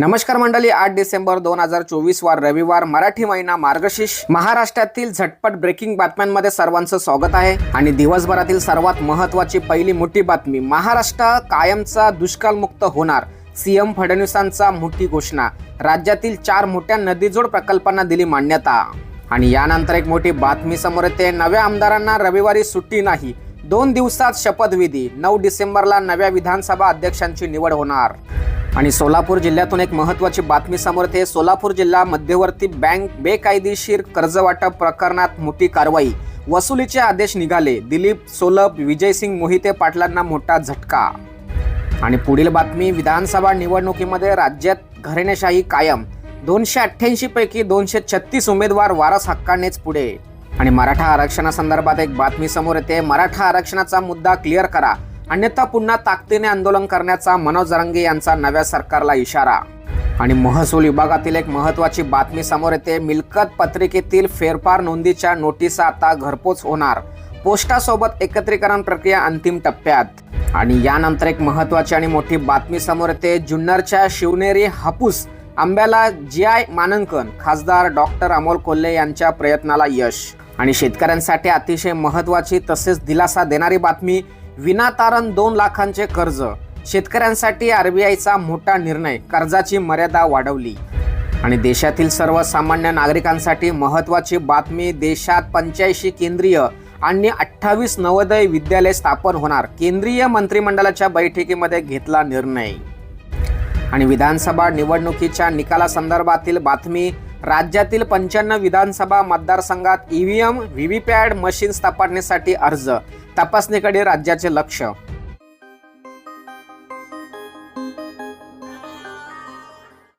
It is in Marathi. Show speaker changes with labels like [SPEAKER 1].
[SPEAKER 1] नमस्कार मंडळी आठ डिसेंबर दोन हजार चोवीस वार रविवार मराठी महिना मार्गशीर्ष. महाराष्ट्रातील झटपट ब्रेकिंग बातम्यांमध्ये सर्वांचं स्वागत आहे आणि दिवसभरातील सर्वात महत्वाची पहिली मोठी बातमी महाराष्ट्र कायमचा दुष्काळमुक्त होणार सीएम फडणवीसांचा मोठी घोषणा. राज्यातील चार मोठ्या नदीजोड प्रकल्पांना दिली मान्यता. आणि यानंतर एक मोठी बातमी समोर येते नव्या आमदारांना रविवारी सुट्टी नाही दोन दिवसात शपथविधी नऊ डिसेंबरला नव्या विधानसभा अध्यक्षांची निवड होणार. आणि सोलापूर जिल्ह्यातून एक महत्वाची बातमी समोर येते. सोलापूर जिल्हा मध्यवर्ती बँक बेकायदेशीर कर्जवाटप प्रकरणात मोठी कारवाई. वसुलीचे आदेश निघाले. दिलीप सोलप विजयसिंग मोहिते पाटलांना मोठा झटका. आणि पुढील बातमी विधानसभा निवडणुकीमध्ये राज्यात घरेणेशाही कायम. दोनशे अठ्ठ्याऐंशी पैकी दोनशे छत्तीस उमेदवार वारस हक्कानेच पुढे. आणि मराठा आरक्षणासंदर्भात एक बातमी समोर येते. मराठा आरक्षणाचा मुद्दा क्लिअर करा. अन्यथा पुन्हा ताकदीने आंदोलन करण्याचा मनोज जरंगे यांचा नव्या सरकारला इशारा. आणि महसूल विभागातील एक महत्वाची बातमी समोर येते. मिलकत पत्रिकेतील फेरफार नोंदीच्या नोटिसा आता घरपोच होणार. पोस्टासोबत एकत्रीकरण प्रक्रिया अंतिम टप्प्यात. आणि यानंतर एक महत्वाची आणि मोठी बातमी समोर येते. जुन्नरच्या शिवनेरी हापूस आंब्याला जी आय मानांकन खासदार डॉक्टर अमोल कोल्हे यांच्या प्रयत्नाला यश. आणि शेतकऱ्यांसाठी अतिशय महत्वाची तसेच दिलासा देणारी बातमी विनातारण दोन लाखांचे कर्ज. शेतकऱ्यांसाठी आरबीआयचा मोठा निर्णय. कर्जाची मर्यादा वाढवली. आणि देशातील सर्वसामान्य नागरिकांसाठी महत्वाची बातमी देशात पंच्याऐंशी केंद्रीय आणि अठ्ठावीस नवोदय विद्यालय स्थापन होणार. केंद्रीय मंत्रिमंडळाच्या बैठकीमध्ये घेतला निर्णय. आणि विधानसभा निवडणुकीच्या निकालासंदर्भातील बातमी राज्यातील पंच्याण्णव विधानसभा मतदारसंघात ईव्हीएम व्हीव्हीपॅट मशीन्स तपासणीसाठी अर्ज. तपासणीकडे राज्याचे लक्ष.